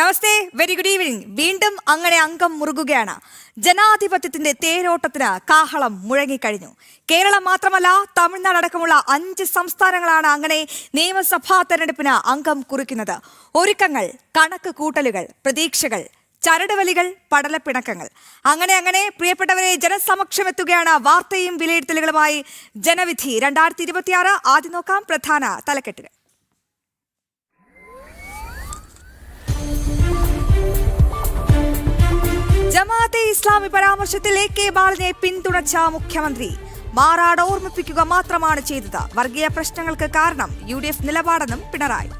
നമസ്തേ very good evening വീണ്ടും അങ്ങനെ അംഗം മുറുകുകയാണ്. ജനാധിപത്യത്തിന്റെ തേരോട്ടത്തിന് കാഹളം മുഴങ്ങിക്കഴിഞ്ഞു. കേരളം മാത്രമല്ല തമിഴ്നാട് അടക്കമുള്ള അഞ്ച് സംസ്ഥാനങ്ങളാണ് അങ്ങനെ നിയമസഭാ തെരഞ്ഞെടുപ്പിന് അംഗം കുറിക്കുന്നത്. ഒരുക്കങ്ങൾ കണക്ക് കൂട്ടലുകൾ പ്രതീക്ഷകൾ ചരടുവലികൾ പടലപ്പിണക്കങ്ങൾ. അങ്ങനെ അങ്ങനെ പ്രിയപ്പെട്ടവരെ ജനസമക്ഷം എത്തുകയാണ് വാർത്തയും വിലയിരുത്തലുകളുമായി ജനവിധി. രണ്ടായിരത്തി ഇരുപത്തിയാറ് ആദ്യം നോക്കാം പ്രധാന തലക്കെട്ടുകൾ ജമാഅത്തെ ഇസ്ലാമി പരാമർശത്തിൽ എ കെ ബാലനെ പിന്തുണച്ച മുഖ്യമന്ത്രി. മാറാട് ഓർമ്മിപ്പിക്കുക മാത്രമാണ് ചെയ്തത്. വർഗീയ പ്രശ്നങ്ങൾക്ക് കാരണം യു ഡി എഫ് നിലപാടെന്നും പിണറായി.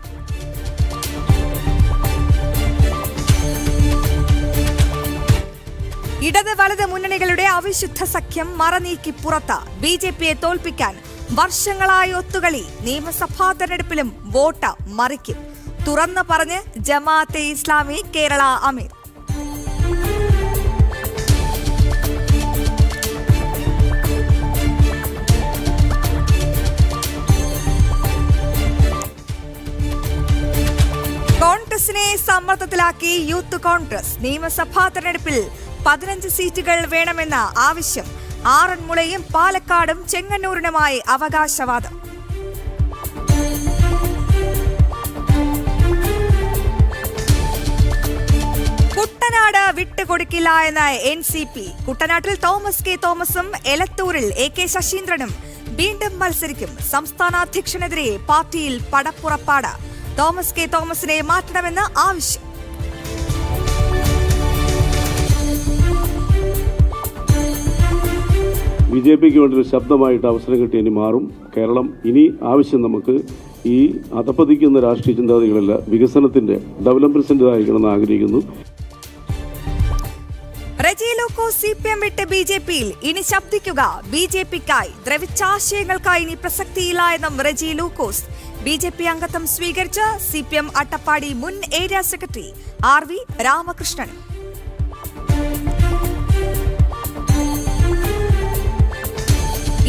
ഇടത് വലത് മുന്നണികളുടെ അവിശുദ്ധ സഖ്യം മറനീക്കി പുറത്ത്. ബി ജെ പിയെ തോൽപ്പിക്കാൻ വർഷങ്ങളായി ഒത്തുകളി. നിയമസഭാ തെരഞ്ഞെടുപ്പിലും വോട്ട് മറിക്കും. തുറന്നു പറഞ്ഞ് ജമാഅത്തെ ഇസ്ലാമി കേരള അമീർ. കോൺഗ്രസിനെ സമ്മർദ്ദത്തിലാക്കി യൂത്ത് കോൺഗ്രസ് നിയമസഭാ തെരഞ്ഞെടുപ്പിൽ പതിനഞ്ച് സീറ്റുകൾ വേണമെന്ന ആവശ്യം ആറന്മുളയും പാലക്കാടും ചെങ്ങന്നൂരിനുമായി അവകാശവാദം. കുട്ടനാട് വിട്ടുകൊടുക്കില്ല എന്ന എൻ സി പി കുട്ടനാട്ടിൽ തോമസ് കെ തോമസും എലത്തൂരിൽ എ കെ ശശീന്ദ്രനും വീണ്ടും മത്സരിക്കും. സംസ്ഥാന അധ്യക്ഷനെതിരെ പാർട്ടിയിൽ പടപ്പുറപ്പാട്. തോമസ് കെ തോമസിനെ മാറ്റണമെന്ന് ആവശ്യം. ബി ജെ പിക്ക് വേണ്ടി ഒരു ശബ്ദമായിട്ട് അവസരം കിട്ടി ഇനി മാറും. കേരളം ഇനി ആവശ്യം നമുക്ക് ഈ അതപ്പതിക്കുന്ന രാഷ്ട്രീയ ചിന്താഗതികളല്ല വികസനത്തിന്റെ ഡെവലപ്മെന്റ്സിന്റെ ആയിരിക്കണമെന്ന് ആഗ്രഹിക്കുന്നു. റെജി ലൂക്കോ സി പി എം വിട്ട് ബി ജെ പിയിൽ ഇനി ശബ്ദിക്കുക. ബി ജെ പിക്കായി ദ്രവിച്ചാശയങ്ങൾക്കായി ഇനി പ്രസക്തിയില്ല എന്നും Reji Lukose B J P അംഗത്വം സ്വീകരിച്ച് സി പി എം അട്ടപ്പാടി മുൻ area secretary R V Ramakrishnan.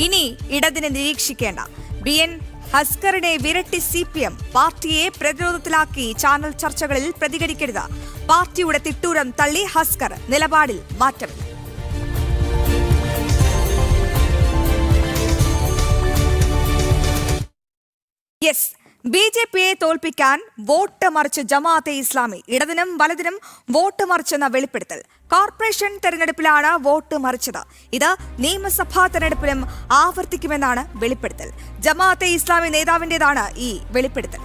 ഇനി ഇടതിനെ നിരീക്ഷിക്കേണ്ട. ബി എൻ ഹസ്കറിനെ വിരട്ടി സി പി എം പാർട്ടിയെ പ്രതിരോധത്തിലാക്കി ചാനൽ ചർച്ചകളിൽ പ്രതികരിക്കരുത്. പാർട്ടിയുടെ തിട്ടൂരം തള്ളി ഹസ്കർ നിലപാടിൽ മാറ്റം. യെസ് ബി ജെ പിയെ തോൽപ്പിക്കാൻ വോട്ട് മറിച്ച് ജമാഅത്തെ ഇസ്ലാമി. ഇടതിനും വലതിനും വോട്ട് മറിച്ചെന്ന വെളിപ്പെടുത്തൽ. കോർപ്പറേഷൻ തെരഞ്ഞെടുപ്പിലാണ് വോട്ട് മറിച്ചത്. ഇത് നിയമസഭാ തെരഞ്ഞെടുപ്പിലും ആവർത്തിക്കുമെന്നാണ് വെളിപ്പെടുത്തൽ. ജമാഅത്തെ ഇസ്ലാമി നേതാവിന്റെതാണ് ഈ വെളിപ്പെടുത്തൽ.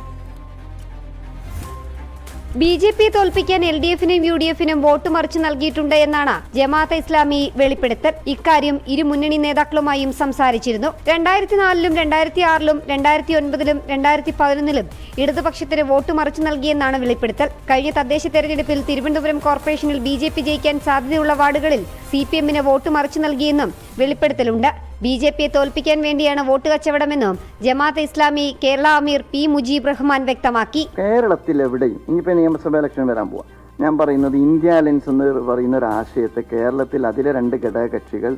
ബി ജെ പി തോൽപ്പിക്കാൻ എൽ ഡി എഫിനും യു ഡി എഫിനും വോട്ട് മറിച്ചു നൽകിയിട്ടുണ്ട് എന്നാണ് ജമാഅത്ത് ഇസ്ലാമി വെളിപ്പെടുത്തൽ. ഇക്കാര്യം ഇരു മുന്നണി നേതാക്കളുമായും സംസാരിച്ചിരുന്നു. രണ്ടായിരത്തി നാലിലും രണ്ടായിരത്തി ആറിലും രണ്ടായിരത്തി ഒൻപതിലും രണ്ടായിരത്തി പതിനൊന്നിലും ഇടതുപക്ഷത്തിന് വോട്ട് മറിച്ചു നൽകിയെന്നാണ് വെളിപ്പെടുത്തൽ. കഴിഞ്ഞ തദ്ദേശ തെരഞ്ഞെടുപ്പിൽ തിരുവനന്തപുരം കോർപ്പറേഷനിൽ ബി ജയിക്കാൻ സാധ്യതയുള്ള വാർഡുകളിൽ സി വോട്ട് മറിച്ചു നൽകിയെന്നും വെളിപ്പെടുത്തലുണ്ട്. ബി ജെ പിയെ തോൽപ്പിക്കാൻ വേണ്ടിയാണ് വോട്ട് കച്ചവടമെന്നും ജമാഅത്ത് ഇസ്ലാമി കേരള അമീർ പി മുജീബ് റഹ്മാൻ വ്യക്തമാക്കി. കേരളത്തിൽ എവിടെയും ഇനിയിപ്പോൾ നിയമസഭാ ഇലക്ഷൻ വരാൻ പോവാം. ഞാൻ പറയുന്നത് ഇന്ത്യ അലയൻസ് എന്ന് പറയുന്ന ഒരു ആശയത്തെ കേരളത്തിൽ അതിലെ രണ്ട് ഘടകകക്ഷികൾ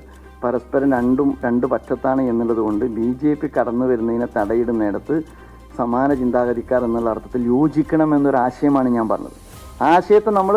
പരസ്പരം രണ്ടും രണ്ട് പക്ഷത്താണ് എന്നുള്ളത് കൊണ്ട് ബി ജെ പി കടന്നു വരുന്നതിനെ തടയിടുന്നിടത്ത് സമാന ചിന്താഗതിക്കാർ എന്നുള്ള അർത്ഥത്തിൽ യോജിക്കണം എന്നൊരു ആശയമാണ് ഞാൻ പറഞ്ഞത്. ആശയത്തെ നമ്മൾ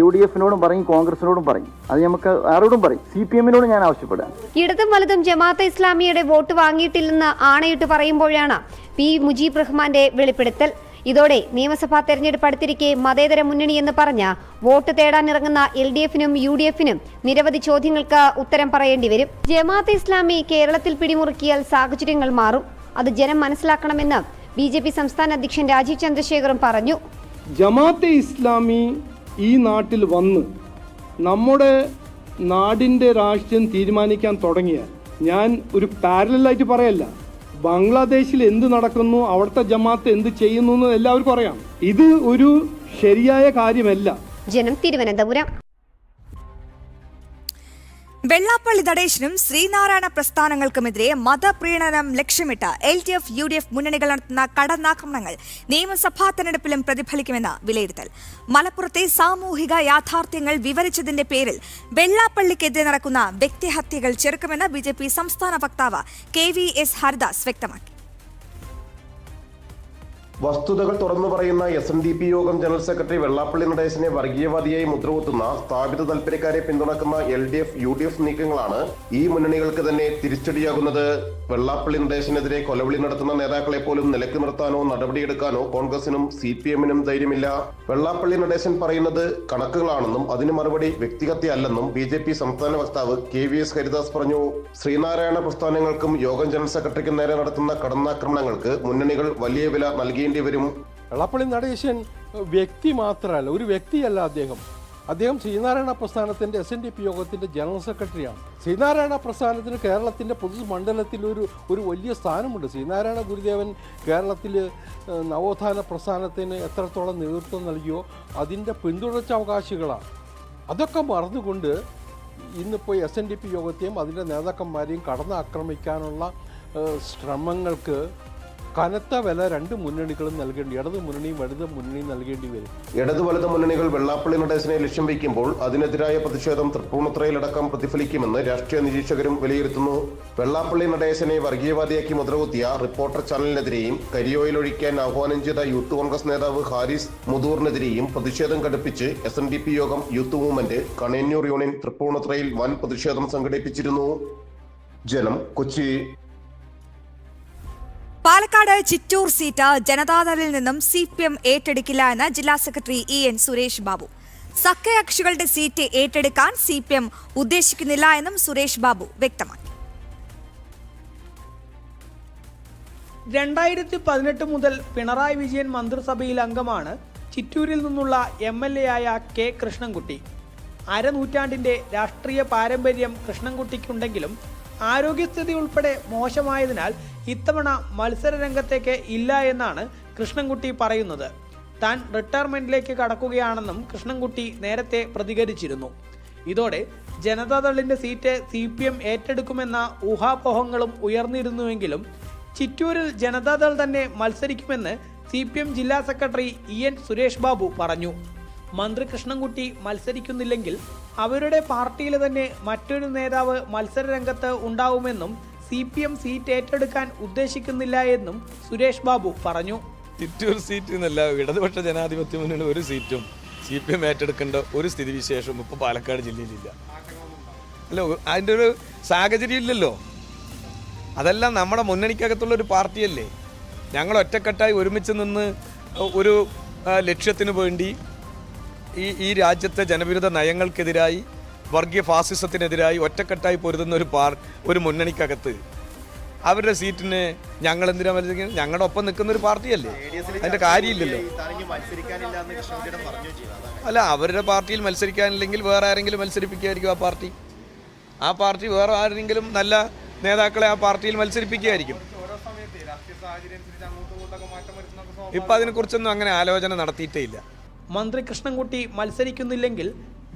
യു ഡി എഫിനോടും പറയും കോൺഗ്രസിനോടും പറയും. അത് നമുക്ക് ആരോടും പറയും. സി പി എമ്മിനോടും ഞാൻ ആവശ്യപ്പെടാം ഇടതും വലതും ജമാഅത്തെ ഇസ്ലാമിയുടെ വോട്ട് വാങ്ങിയിട്ടില്ലെന്ന് ആണയിട്ട് പറയുമ്പോഴാണ് പി മുജീബ് റഹ്മാന്റെ വെളിപ്പെടുത്തൽ. ഇതോടെ നിയമസഭാ തെരഞ്ഞെടുപ്പ് അടുത്തിരിക്കെ മതേതര മുന്നണി എന്ന് പറഞ്ഞ വോട്ട് തേടാനിറങ്ങുന്ന എൽ ഡി എഫിനും യു ഡി എഫിനും നിരവധി ചോദ്യങ്ങൾക്ക് ഉത്തരം പറയേണ്ടി വരും. ജമാഅത്തെ ഇസ്ലാമി കേരളത്തിൽ പിടിമുറുക്കിയാൽ സാഹചര്യങ്ങൾ മാറും. അത് ജനം മനസ്സിലാക്കണമെന്ന് ബി ജെ പി സംസ്ഥാന അധ്യക്ഷൻ രാജീവ് ചന്ദ്രശേഖറും പറഞ്ഞു. ജമാഅത്തെ ഇസ്ലാമി ഈ നാട്ടിൽ വന്ന് നമ്മുടെ നാടിന്റെ രാഷ്ട്രീയം തീരുമാനിക്കാൻ തുടങ്ങിയാൽ ഞാൻ ഒരു പാരലായിട്ട് പറയല്ല. ബംഗ്ലാദേശിൽ എന്ത് നടക്കുന്നു അവിടുത്തെ ജമാഅത്ത് എന്ത് ചെയ്യുന്നു എന്ന് എല്ലാവർക്കും അറിയാം. ഇത് ഒരു ശരിയായ കാര്യമല്ല. ജനം തിരുവനന്തപുരം. വെള്ളാപ്പള്ളി നടേശനും ശ്രീനാരായണ പ്രസ്ഥാനങ്ങൾക്കുമെതിരെ മതപ്രീണനം ലക്ഷ്യമിട്ട് L D F U D F മുന്നണികൾ നടത്തുന്ന കടന്നാക്രമണങ്ങൾ നിയമസഭാ തെരഞ്ഞെടുപ്പിലും പ്രതിഫലിക്കുമെന്ന് വിലയിരുത്തൽ. മലപ്പുറത്തെ സാമൂഹിക യാഥാർത്ഥ്യങ്ങൾ വിവരിച്ചതിന്റെ പേരിൽ വെള്ളാപ്പള്ളിക്കെതിരെ നടക്കുന്ന വ്യക്തിഹത്യകൾ ചെറുക്കുമെന്ന് ബി സംസ്ഥാന വക്താവ് കെ വി എസ് ഹരിദാസ് വ്യക്തമാക്കി. വസ്തുതകൾ തുറന്നു പറയുന്ന എസ് എൻ ഡി പി യോഗം ജനറൽ സെക്രട്ടറി വെള്ളാപ്പള്ളി നടേശനെ വർഗീയവാദിയായി മുദ്രകുത്തുന്ന സ്ഥാപിത താൽപര്യക്കാരെ പിന്തുണക്കുന്ന L D F U D F നീക്കങ്ങളാണ് ഈ മുന്നണികൾക്ക് തന്നെ തിരിച്ചടിയാകുന്നത്. വെള്ളാപ്പള്ളി നടേശനെതിരെ കൊലവിളി നടത്തുന്ന നേതാക്കളെ പോലും നിലയ്ക്ക് നിർത്താനോ നടപടിയെടുക്കാനോ കോൺഗ്രസിനും സി പി എമ്മിനും ധൈര്യമില്ല. വെള്ളാപ്പള്ളി നടേശൻ പറയുന്നത് കണക്കുകളാണെന്നും അതിന് മറുപടി വ്യക്തിഹത്യ ബി ജെ പി സംസ്ഥാന വക്താവ് കെ വി എസ് ഹരിദാസ് പറഞ്ഞു. ശ്രീനാരായണ പ്രസ്ഥാനങ്ങൾക്കും യോഗം ജനറൽ സെക്രട്ടറിക്കും നേരെ നടത്തുന്ന കടന്നാക്രമണങ്ങൾക്ക് മുന്നണികൾ വലിയ വില നൽകേണ്ടി വരും. വെള്ളാപ്പള്ളി നടേശൻ വ്യക്തി മാത്രമല്ല ഒരു വ്യക്തിയല്ല അദ്ദേഹം. അദ്ദേഹം ശ്രീനാരായണ പ്രസ്ഥാനത്തിന്റെ എസ് എൻ ഡി പി യോഗത്തിന്റെ ജനറൽ സെക്രട്ടറിയാണ്. ശ്രീനാരായണ പ്രസ്ഥാനത്തിന് കേരളത്തിന്റെ പൊതുമണ്ഡലത്തിൽ ഒരു ഒരു വലിയ സ്ഥാനമുണ്ട്. ശ്രീനാരായണ ഗുരുദേവൻ കേരളത്തിൽ നവോത്ഥാന പ്രസ്ഥാനത്തിന് എത്രത്തോളം നേതൃത്വം നൽകിയോ അതിന്റെ പിന്തുടർച്ചാവകാശികളാണ് അതൊക്കെ മറന്നുകൊണ്ട് ഇന്നിപ്പോൾ എസ് എൻ ഡി പി യോഗത്തെയും അതിന്റെ നേതാക്കന്മാരെയും കടന്നാക്രമിക്കാനുള്ള ശ്രമങ്ങൾക്ക് കനത്ത വില രണ്ട് മുന്നണികളും നൽകേണ്ടി ഇടത് മുന്നണിയും വലുത് മുന്നണിയും നൽകേണ്ടി വരും. ഇടതു വലത് മുന്നണികൾ വെള്ളാപ്പള്ളി നടേശനെ ലക്ഷ്യം വയ്ക്കുമ്പോൾ അതിനെതിരായ പ്രതിഷേധം തൃപ്പൂണിത്രയിലടക്കം പ്രതിഫലിക്കുമെന്ന് രാഷ്ട്രീയ നിരീക്ഷകരും വിലയിരുത്തുന്നു. വെള്ളാപ്പള്ളി നടേശനെ വർഗീയവാദിയാക്കി മുദ്രകുത്തിയ റിപ്പോർട്ടർ ചാനലിനെതിരെയും കരിയോയിൽ ഒഴിക്കാൻ ആഹ്വാനം ചെയ്ത യൂത്ത് കോൺഗ്രസ് നേതാവ് ഹാരിസ് മുതൂറിനെതിരെയും പ്രതിഷേധം കടുപ്പിച്ച് എസ് എൻ ഡി പി യോഗം യൂത്ത് മൂവ്മെന്റ് കണയന്നൂർ യൂണിയൻ തൃപ്പൂണിത്രയിൽ വൻ പ്രതിഷേധം സംഘടിപ്പിച്ചിരുന്നു. ജനം കൊച്ചി പാലക്കാട് ചിറ്റൂർ സീറ്റ് ജനതാദളിൽ നിന്നും സി പി എം ഏറ്റെടുക്കില്ല എന്ന് ജില്ലാ secretary E N Suresh Babu. സഖ്യകക്ഷികളുടെ seat ഏറ്റെടുക്കാൻ സി പി എം ഉദ്ദേശിക്കുന്നില്ല എന്നും സുരേഷ് ബാബു വ്യക്തമാക്കി. രണ്ടായിരത്തി പതിനെട്ട് മുതൽ പിണറായി വിജയൻ മന്ത്രിസഭയിൽ അംഗമാണ് ചിറ്റൂരിൽ നിന്നുള്ള എം എൽ എ ആയ കെ കൃഷ്ണൻകുട്ടി. അരനൂറ്റാണ്ടിന്റെ രാഷ്ട്രീയ പാരമ്പര്യം കൃഷ്ണൻകുട്ടിക്കുണ്ടെങ്കിലും ആരോഗ്യസ്ഥിതി ഉൾപ്പെടെ മോശമായതിനാൽ ഇത്തവണ മത്സര രംഗത്തേക്ക് ഇല്ല എന്നാണ് കൃഷ്ണൻകുട്ടി പറയുന്നത്. താൻ റിട്ടയർമെന്റിലേക്ക് കടക്കുകയാണെന്നും കൃഷ്ണൻകുട്ടി നേരത്തെ പ്രതികരിച്ചിരുന്നു. ഇതോടെ ജനതാദളിന്റെ സീറ്റ് സി പി എം ഏറ്റെടുക്കുമെന്ന ഊഹാപോഹങ്ങളും ഉയർന്നിരുന്നുവെങ്കിലും ചിറ്റൂരിൽ ജനതാദൾ തന്നെ മത്സരിക്കുമെന്ന് സി പി എം ജില്ലാ secretary E N Suresh Babu പറഞ്ഞു. മന്ത്രി കൃഷ്ണൻകുട്ടി മത്സരിക്കുന്നില്ലെങ്കിൽ അവരുടെ പാർട്ടിയിൽ തന്നെ മറ്റൊരു നേതാവ് മത്സര രംഗത്ത് ഉണ്ടാവുമെന്നും സി പി എം സീറ്റ് ഏറ്റെടുക്കാൻ ഉദ്ദേശിക്കുന്നില്ല എന്നും സുരേഷ് ബാബു പറഞ്ഞു. തിറ്റൂർ സീറ്റ് എന്നല്ല ഇടതുപക്ഷ ജനാധിപത്യ മുന്നണി ഒരു സീറ്റും സി പി എം ഏറ്റെടുക്കേണ്ട ഒരു സ്ഥിതിവിശേഷവും ഇപ്പോൾ പാലക്കാട് ജില്ലയിലില്ല. അല്ല അതിന്റെ ഒരു സാഹചര്യം ഇല്ലല്ലോ. അതെല്ലാം നമ്മുടെ മുന്നണിക്കകത്തുള്ള ഒരു പാർട്ടിയല്ലേ. ഞങ്ങൾ ഒറ്റക്കെട്ടായി ഒരുമിച്ച് നിന്ന് ഒരു ലക്ഷ്യത്തിന് വേണ്ടി ഈ ഈ രാജ്യത്തെ ജനവിരുദ്ധ നയങ്ങൾക്കെതിരായി വർഗീയ ഫാസിസത്തിനെതിരായി ഒറ്റക്കെട്ടായി പൊരുതുന്ന ഒരു പാർ ഒരു മുന്നണിക്കകത്ത്. അവരുടെ സീറ്റിന് ഞങ്ങൾ എന്തിനാ മത്സരിക്കുന്നത്? ഞങ്ങളുടെ ഒപ്പം നിൽക്കുന്ന ഒരു പാർട്ടിയല്ലേ. അതിന്റെ കാര്യമില്ലല്ലോ. അല്ല അവരുടെ പാർട്ടിയിൽ മത്സരിക്കാനില്ലെങ്കിൽ വേറെ ആരെങ്കിലും മത്സരിപ്പിക്കുകയായിരിക്കും ആ പാർട്ടി. ആ പാർട്ടി വേറെ ആരെങ്കിലും നല്ല നേതാക്കളെ ആ പാർട്ടിയിൽ മത്സരിപ്പിക്കുകയായിരിക്കും ഇപ്പം അതിനെക്കുറിച്ചൊന്നും അങ്ങനെ ആലോചന നടത്തിയിട്ടേ ഇല്ല. മന്ത്രി കൃഷ്ണൻകുട്ടി മത്സരിക്കുന്നില്ലെങ്കിൽ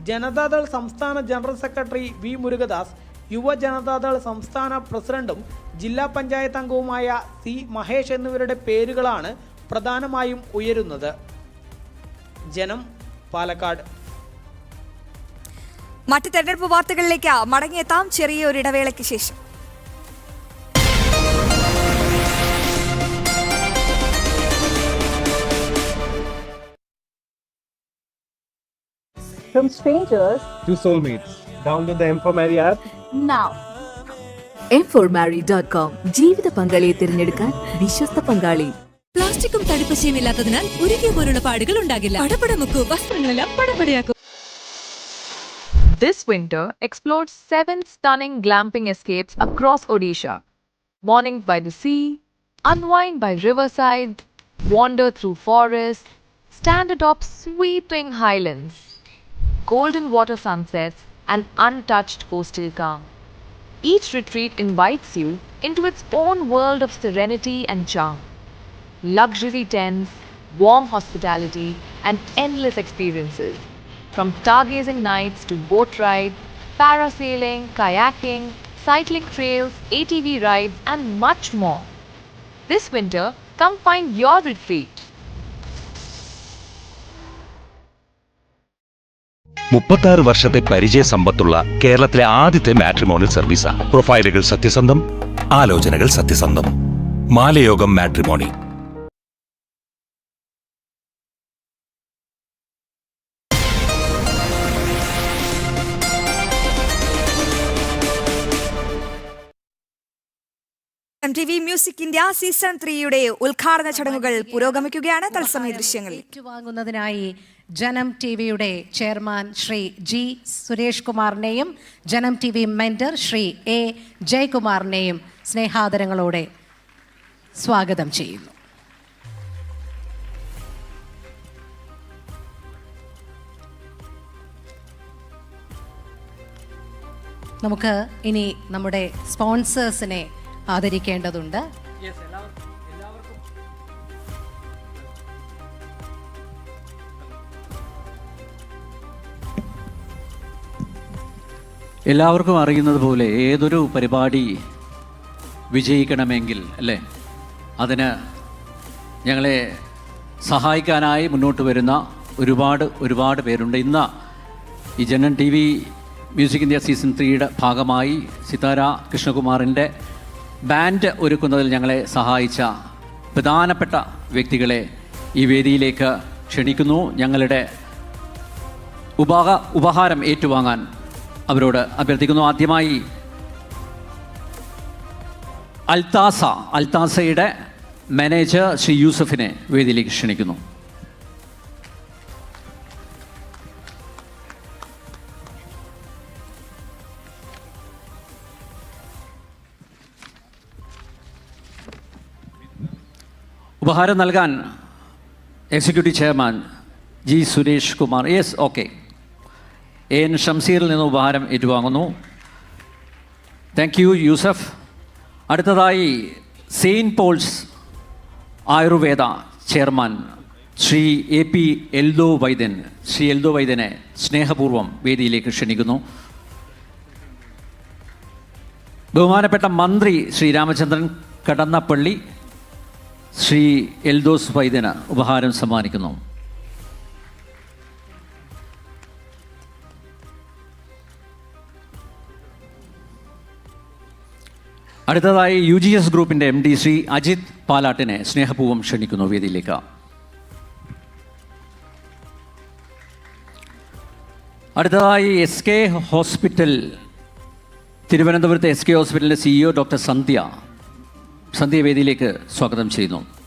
ജനതാദൾ സംസ്ഥാന general secretary V Murukadas Yuva Janata Dal സംസ്ഥാന പ്രസിഡന്റും ജില്ലാ പഞ്ചായത്ത് അംഗവുമായ സി മഹേഷ് എന്നിവരുടെ പേരുകളാണ് പ്രധാനമായും ഉയരുന്നത്. ജനം പാലക്കാട്. മറ്റ് തെരഞ്ഞെടുപ്പ് വാർത്തകളിലേക്ക് മടങ്ങിയെത്താം. ചെറിയൊരു ഇടവേളയ്ക്ക് ശേഷം. From strangers to soulmates. Download the Infomary app. now. m4marry.com ജീവിത പങ്കാളിയെ തിരഞ്ഞെടുക്കാൻ വിശ്വസ്ത പങ്കാളി പ്ലാസ്റ്റിക്കും തടിപ്പശയും ഇല്ലാത്തതിനാൽ ഉരുകിയ പോലുള്ള പാടുകൾ ഉണ്ടാകില്ല പടപട മുക്കു വസ്ത്രങ്ങളെല്ലാം പടപടയാക്കും This winter, explore seven stunning glamping escapes across Odisha. Morning by the sea, unwind by riverside, wander through forests, stand atop sweeping highlands, golden water sunsets, and untouched coastal calm. Each retreat invites you into its own world of serenity and charm. Luxury tents, warm hospitality, and endless experiences. From stargazing nights to boat rides, parasailing, kayaking, cycling trails, ATV rides, and much more. This winter, come find your retreat. മുപ്പത്താറ് വർഷത്തെ പരിചയ സമ്പത്തുള്ള കേരളത്തിലെ ആദ്യത്തെ matrimonial സർവീസാണ് പ്രൊഫൈലുകൾ സത്യസന്ധം ആലോചനകൾ സത്യസന്ധം. Malayogam matrimony. M music India season ത്രീയുടെ ഉദ്ഘാടന ചടങ്ങുകൾ പുരോഗമിക്കുകയാണ് തത്സമയ ദൃശ്യങ്ങൾ ഏറ്റുവാങ്ങുന്നതിനായി ജനം ടി വിയുടെ chairman Shri G Suresh കുമാറിനെയും Janam T V mentor Shri A ജയകുമാറിനെയും സ്നേഹാദരങ്ങളോടെ സ്വാഗതം ചെയ്യുന്നു. നമുക്ക് ഇനി നമ്മുടെ സ്പോൺസേഴ്സിനെ ആദരിക്കേണ്ടതുണ്ട്. എല്ലാവർക്കും അറിയുന്നത് പോലെ ഏതൊരു പരിപാടി വിജയിക്കണമെങ്കിൽ അല്ലേ? അതിന് ഞങ്ങളെ സഹായിക്കാനായി മുന്നോട്ട് വരുന്ന ഒരുപാട് ഒരുപാട് പേരുണ്ട്. ഇന്ന് ഈ Janam T V music India season ത്രീയുടെ ഭാഗമായി സിതാര കൃഷ്ണകുമാറിന്റെ ബാൻഡ് ഒരുക്കുന്നതിൽ ഞങ്ങളെ സഹായിച്ച പ്രധാനപ്പെട്ട വ്യക്തികളെ ഈ വേദിയിലേക്ക് ക്ഷണിക്കുന്നു. ഞങ്ങളുടെ ഉപഹാ ഉപഹാരം ഏറ്റുവാങ്ങാൻ അവരോട് അഭ്യർത്ഥിക്കുന്നു. ആദ്യമായി അൽതാസ അൽതാസയുടെ മാനേജർ ശ്രീ യൂസഫിനെ വേദിയിലേക്ക് ക്ഷണിക്കുന്നു. ഉപഹാരം നൽകാൻ executive chairman G Suresh Kumar. Yes okay. N ഷംസീറിൽ നിന്ന് ഉപഹാരം ഏറ്റുവാങ്ങുന്നു. Thank you Yusuf. അടുത്തതായി saint Paul's Ayurveda chairman Shri A P Eldho Vaidyan. Shri Eldho വൈദ്യനെ സ്നേഹപൂർവം വേദിയിലേക്ക് ക്ഷണിക്കുന്നു. ബഹുമാനപ്പെട്ട മന്ത്രി ശ്രീ രാമചന്ദ്രൻ കടന്നപ്പള്ളി ശ്രീ എൽദോസ് വൈദ്യന് ഉപഹാരം സമ്മാനിക്കുന്നു. അടുത്തതായി യു ജി എസ് ഗ്രൂപ്പിന്റെ എം ഡി ശ്രീ അജിത് പാലാട്ടിനെ സ്നേഹപൂർവം ക്ഷണിക്കുന്നു വേദിയിലേക്ക്. അടുത്തതായി എസ് കെ ഹോസ്പിറ്റൽ തിരുവനന്തപുരത്തെ എസ് കെ ഹോസ്പിറ്റലിന്റെ സിഇഒ ഡോക്ടർ സന്ധ്യ. സന്ധ്യ വേദിയിലേക്ക് സ്വാഗതം ചെയ്യുന്നു.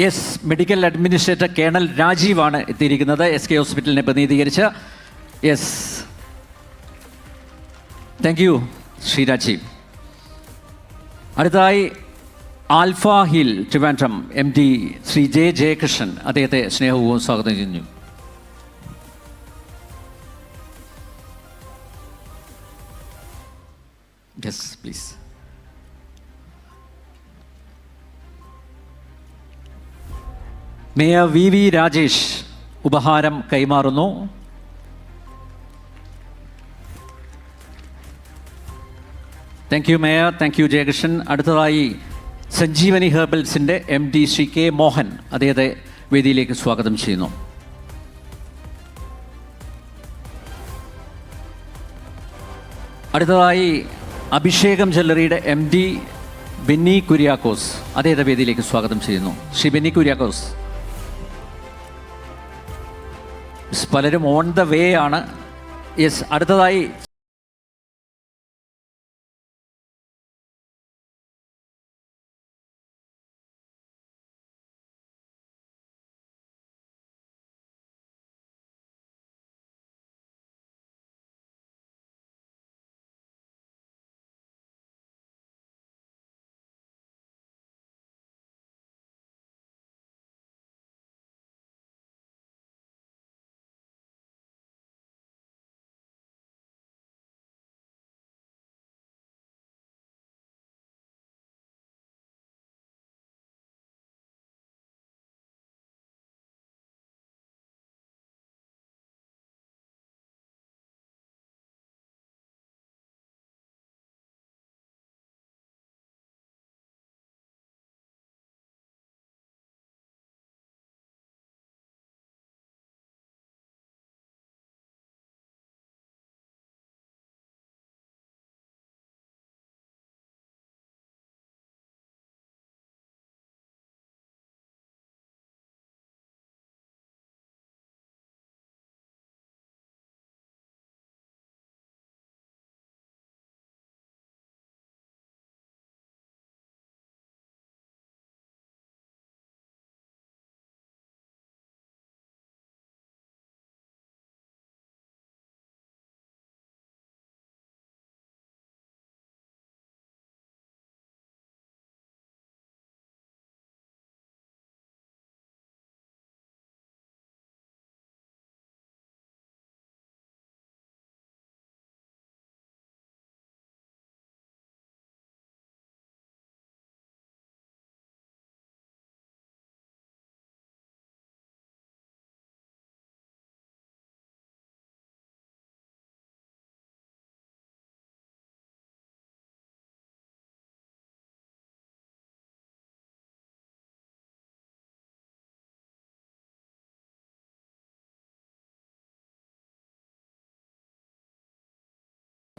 യെസ് മെഡിക്കൽ അഡ്മിനിസ്ട്രേറ്റർ കേണൽ രാജീവാണ് എത്തിയിരിക്കുന്നത്. എസ് കെ ഹോസ്പിറ്റലിനെ പ്രതിനിധീകരിച്ച്. Yes thank you Shri Rajeev അടുത്തതായി alpha hill Trivandrum M D Shri J Jayakrishnan അദ്ദേഹത്തെ സ്നേഹവും സ്വാഗതം ചെയ്യുന്നു. മേയർ വി വി രാജേഷ് ഉപഹാരം കൈമാറുന്നു. Thank you mayor thank you Jayakrishnan. അടുത്തതായി Sanjeevani ഹെർബൽസിന്റെ M D Shri K Mohan അദ്ദേഹത്തെ വേദിയിലേക്ക് സ്വാഗതം ചെയ്യുന്നു. അടുത്തതായി അഭിഷേകം ജ്വല്ലറിയുടെ എം ഡി ബെന്നി കുര്യാക്കോസ് അദ്ദേഹത്തെ വേദിയിലേക്ക് സ്വാഗതം ചെയ്യുന്നു. ശ്രീ ബെന്നി കുര്യാക്കോസ്. പലരും ഓൺ ദ വേ ആണ്. യെസ് അടുത്തതായി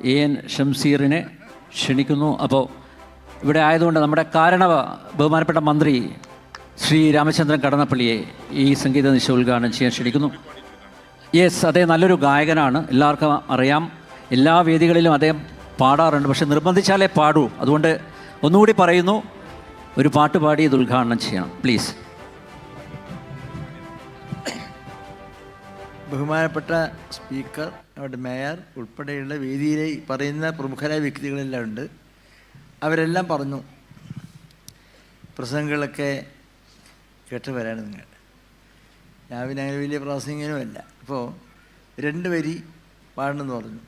എ എൻ ഷംസീറിനെ ക്ഷണിക്കുന്നു. അപ്പോൾ ഇവിടെ ആയതുകൊണ്ട് നമ്മുടെ കാരണവ ബഹുമാനപ്പെട്ട മന്ത്രി ശ്രീ രാമചന്ദ്രൻ കടന്നപ്പള്ളിയെ ഈ സംഗീത നിശ ഉദ്ഘാടനം ചെയ്യാൻ ക്ഷണിക്കുന്നു. യെസ് അദ്ദേഹം നല്ലൊരു ഗായകനാണ്. എല്ലാവർക്കും അറിയാം. എല്ലാ വേദികളിലും അദ്ദേഹം പാടാറുണ്ട്. പക്ഷെ നിർബന്ധിച്ചാലേ പാടൂ. അതുകൊണ്ട് ഒന്നുകൂടി പറയുന്നു. ഒരു പാട്ട് പാടി ഇത് ഉദ്ഘാടനം ചെയ്യണം. പ്ലീസ്. ബഹുമാനപ്പെട്ട സ്പീക്കർ അവിടെ മേയർ ഉൾപ്പെടെയുള്ള വേദിയിലെ പറയുന്ന പ്രമുഖരായ വ്യക്തികളെല്ലാം ഉണ്ട്. അവരെല്ലാം പറഞ്ഞു. പ്രസംഗങ്ങളൊക്കെ കേട്ട് വരാണ് നിങ്ങൾ. ഞാൻ പിന്നെ അങ്ങനെ വലിയ പ്രാസംഗികനുമല്ല അപ്പോൾ രണ്ട് വരി പാടണമെന്ന് പറഞ്ഞു.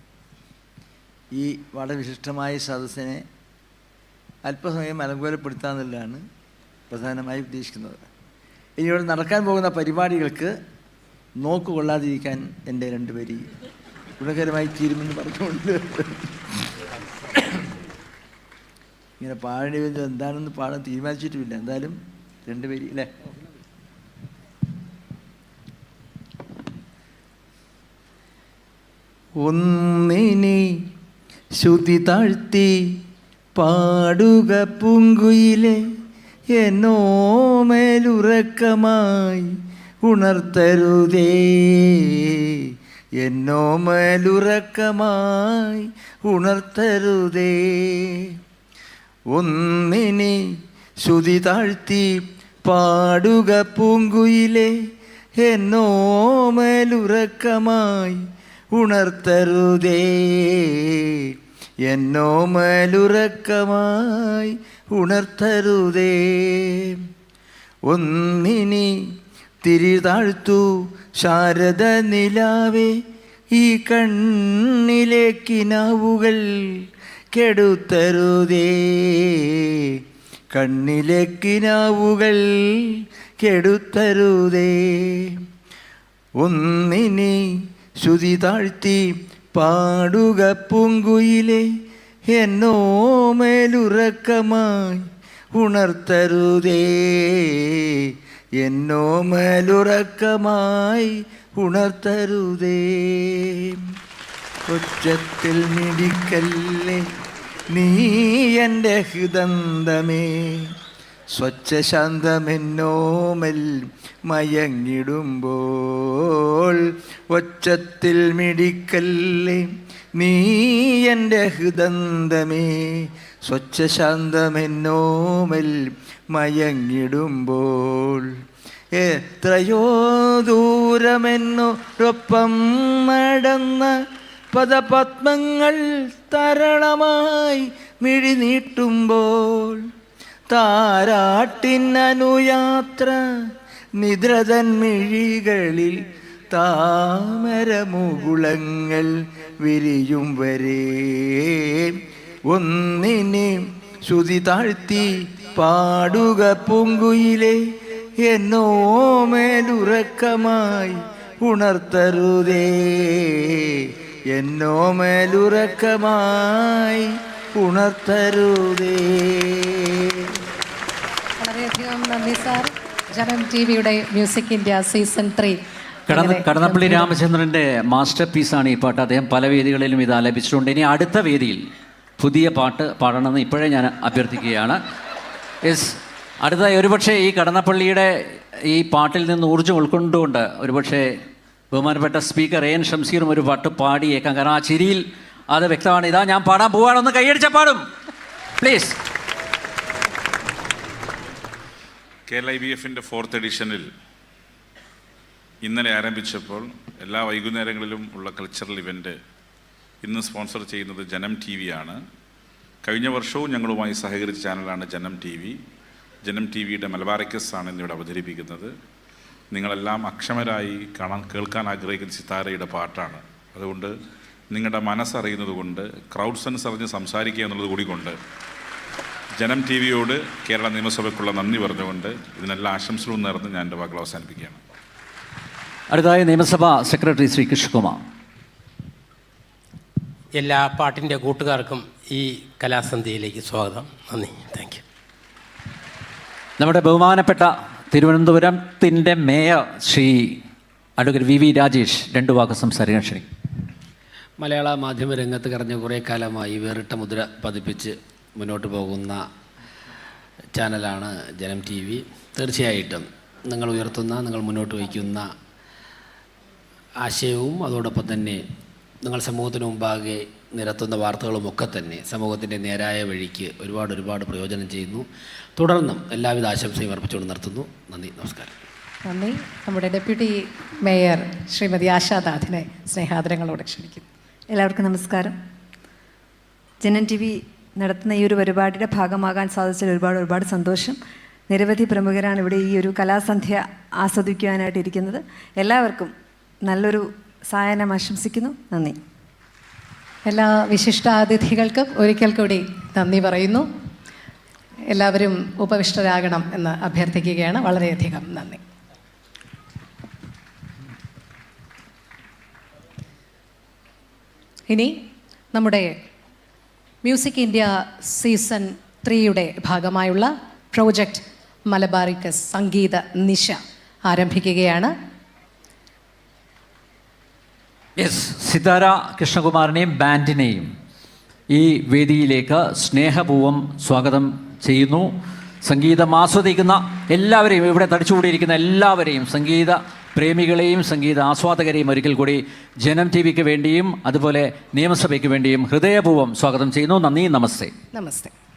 ഈ വളരെ വിശിഷ്ടമായ സദസ്സിനെ അല്പസമയം അലങ്കോലപ്പെടുത്താന്നുള്ളതാണ് പ്രധാനമായി ഉദ്ദേശിക്കുന്നത്. ഇനി ഇവിടെ നടക്കാൻ പോകുന്ന പരിപാടികൾക്ക് നോക്ക് കൊള്ളാതിരിക്കാൻ എന്റെ രണ്ടുപേരി ഗുണകരമായി തീരുമെന്ന് പറഞ്ഞുകൊണ്ട് ഇങ്ങനെ പാടേണ്ടി വരുന്നത് എന്താണെന്ന് പാടാൻ തീരുമാനിച്ചിട്ടുമില്ല. എന്തായാലും രണ്ടുപേരി അല്ലേ? ഒന്നിനി ശുതി താഴ്ത്തി പാടുക പൂങ്കുയിലെ എന്നോമേലുറക്കമായി ഉണർത്തരുതേ. എന്നോ മേലുറക്കമായി ഉണർത്തരുതേ. ഒന്നിനി ശ്രുതി താഴ്ത്തി പാടുക പൂങ്കുയിലെ എന്നോ മേലുറക്കമായി ഉണർത്തരുതേ. എന്നോ മേലുറക്കമായി ഉണർത്തരുതേ. ഒന്നിനി തിരിതാഴ്ത്തു ശാരദ നിലാവേ ഈ കണ്ണിലെ കിനാവുകൾ കെടുത്തരുതേ. കണ്ണിലെ കിനാവുകൾ കെടുത്തരുതേ. ഒന്നിനെ ശ്രുതി താഴ്ത്തി പാടുക പൂങ്കുയിലെ എന്നോ മേലുറക്കമായി ഉണർത്തരുതേ. എന്നോമേലുറക്കമായി ഉണർത്തരുതേ. ഉച്ചത്തിൽ മിടിക്കല്ലേ നീ എന്റെ ഹൃദന്തമേ സ്വച്ഛശാന്തമെന്നോമൽ മയങ്ങിടുമ്പോൾ ഒച്ചത്തിൽ മിടിക്കല്ലേ നീ എന്റെ ഹൃദന്തമേ സ്വച്ഛശാന്തമെന്നോമൽ മയങ്ങിടുമ്പോൾ. എത്രയോ ദൂരമെന്നോടൊപ്പം നടന്ന പദപത്മങ്ങൾ തരളമായി മിഴി നീട്ടുമ്പോൾ താരാട്ടിനനുയാത്ര നിദ്രതൻ മിഴികളിൽ താമരമുകുളങ്ങൾ വിരിയും വരെ. ഒന്നിനെ ശ്രുതി താഴ്ത്തി പാടുക പൂങ്കുയിലെ എന്നോമേലുറക്കമായി ഉണർത്തരുതേ. എന്നോമേലുറക്കമായി ഉണർത്തരുതേ. വളരെയധികം നന്ദി സാർ. ജനം ടി വിയുടെ മ്യൂസിക് ഇന്ത്യ സീസൺ ത്രീ. കടന്ന കടന്നപ്പള്ളി രാമചന്ദ്രന്റെ മാസ്റ്റർ പീസാണ് ഈ പാട്ട്. അദ്ദേഹം പല വേദികളിലും ഇത് ആലപിച്ചിട്ടുണ്ട്. ഇനി അടുത്ത വേദിയിൽ പുതിയ പാട്ട് പാടണമെന്ന് ഇപ്പോഴേ ഞാൻ അഭ്യർത്ഥിക്കുകയാണ്. യെസ് അടുത്തായി ഒരുപക്ഷെ ഈ കടന്നപ്പള്ളിയുടെ ഈ പാട്ടിൽ നിന്ന് ഊർജം ഉൾക്കൊണ്ടുകൊണ്ട് ഒരുപക്ഷെ ബഹുമാനപ്പെട്ട സ്പീക്കർ എൻ ഷംസീറും ഒരു പാട്ട് പാടിയേക്കാം കാരണം ആ ചിരിയിൽ അത് വ്യക്തമാണ്. ഇതാ ഞാൻ പാടാൻ പോവാണൊന്ന് കൈയടിച്ച പാടും. പ്ലീസ് കേരള ഐ ബി എഫിന്റെ ഫോർത്ത് എഡിഷനിൽ ഇന്നലെ ആരംഭിച്ചപ്പോൾ എല്ലാ വൈകുന്നേരങ്ങളിലും ഉള്ള കൾച്ചറൽ ഇവന്റ് ഇന്ന് സ്പോൺസർ ചെയ്യുന്നത് ജനം ടി വി ആണ്. കഴിഞ്ഞ വർഷവും ഞങ്ങളുമായി സഹകരിച്ച ചാനലാണ് ജനം ടി വി. ജനം ടി വിയുടെ മലബാറിക്കസ് ആണ് ഇന്നിവിടെ അവതരിപ്പിക്കുന്നത്. നിങ്ങളെല്ലാം അക്ഷമരായി കാണാൻ കേൾക്കാൻ ആഗ്രഹിക്കുന്ന സിത്താരയുടെ പാട്ടാണ്. അതുകൊണ്ട് നിങ്ങളുടെ മനസ്സറിയുന്നത് കൊണ്ട് ക്രൗഡ് സെൻസ് അറിഞ്ഞ് സംസാരിക്കുക എന്നുള്ളത് കൂടി കൊണ്ട് ജനം ടി വിയോട് കേരള നിയമസഭയ്ക്കുള്ള നന്ദി പറഞ്ഞുകൊണ്ട് ഇതിനെല്ലാം ആശംസകളും നേർന്ന് ഞാൻ എന്റെ വാക്കുകൾ അവസാനിപ്പിക്കുകയാണ്. അടുത്തതായി നിയമസഭാ സെക്രട്ടറി ശ്രീ കൃഷ്ണകുമാർ. എല്ലാ പാട്ടിന്റെ കൂട്ടുകാർക്കും ഈ കലാസന്ധ്യയിലേക്ക് സ്വാഗതം. നന്ദി. താങ്ക് യു നമ്മുടെ ബഹുമാനപ്പെട്ട തിരുവനന്തപുരത്തിന്റെ mayor Shri advocate V V Rajesh രണ്ടു വാക്ക് സംസാരിക്കാൻ ശ്രീ. മലയാള മാധ്യമ രംഗത്ത് കറഞ്ഞ കുറേ കാലമായി വേറിട്ട മുദ്ര പതിപ്പിച്ച് മുന്നോട്ട് പോകുന്ന ചാനലാണ് ജനം ടി വി. തീർച്ചയായിട്ടും നിങ്ങൾ ഉയർത്തുന്ന നിങ്ങൾ മുന്നോട്ട് വയ്ക്കുന്ന ആശയവും അതോടൊപ്പം തന്നെ നിങ്ങൾ സമൂഹത്തിന് മുമ്പാകെ നിരത്തുന്ന വാർത്തകളും ഒക്കെ തന്നെ സമൂഹത്തിന്റെ നേരായ വഴിക്ക് ഒരുപാട് ഒരുപാട് പ്രയോജനം ചെയ്യുന്നു. തുടർന്നും എല്ലാവിധ ആശംസയും അർപ്പിച്ചുകൊണ്ട് നിർത്തുന്നു. നന്ദി നമസ്കാരം. നന്ദി. നമ്മുടെ ഡെപ്യൂട്ടി മേയർ ശ്രീമതി ആശാനാഥിനെ സ്നേഹാദരങ്ങളോടെ ക്ഷണിക്കുന്നു. എല്ലാവർക്കും നമസ്കാരം. ജനൻ ടി വി നടത്തുന്ന ഈ ഒരു പരിപാടിയുടെ ഭാഗമാകാൻ സാധിച്ചതിൽ ഒരുപാട് ഒരുപാട് സന്തോഷം. നിരവധി പ്രമുഖരാണ് ഇവിടെ ഈ ഒരു കലാസന്ധ്യ ആസ്വദിക്കുവാനായിട്ട് ഇരിക്കുന്നത് എല്ലാവർക്കും നല്ലൊരു സായനം ആശംസിക്കുന്നു. നന്ദി. എല്ലാ വിശിഷ്ടാതിഥികൾക്കും ഒരിക്കൽ കൂടി നന്ദി പറയുന്നു. എല്ലാവരും ഉപവിഷ്ടരാകണം എന്ന് അഭ്യർത്ഥിക്കുകയാണ്. വളരെയധികം നന്ദി. ഇനി നമ്മുടെ മ്യൂസിക് ഇന്ത്യ സീസൺ ത്രീയുടെ ഭാഗമായുള്ള പ്രോജക്റ്റ് മലബാറിക്കസ് സംഗീത നിശ ആരംഭിക്കുകയാണ്. യെസ് സിതാര കൃഷ്ണകുമാറിനെയും ബാൻഡിനെയും ഈ വേദിയിലേക്ക് സ്നേഹപൂർവം സ്വാഗതം ചെയ്യുന്നു. സംഗീതം ആസ്വദിക്കുന്ന എല്ലാവരെയും ഇവിടെ തടിച്ചുകൂടിയിരിക്കുന്ന എല്ലാവരെയും സംഗീത പ്രേമികളെയും സംഗീത ആസ്വാദകരെയും ഒരിക്കൽ കൂടി ജനം ടി വിക്ക് വേണ്ടിയും അതുപോലെ നിയമസഭയ്ക്ക് വേണ്ടിയും ഹൃദയപൂർവം സ്വാഗതം ചെയ്യുന്നു. നന്ദി നമസ്തേ. നമസ്തേ.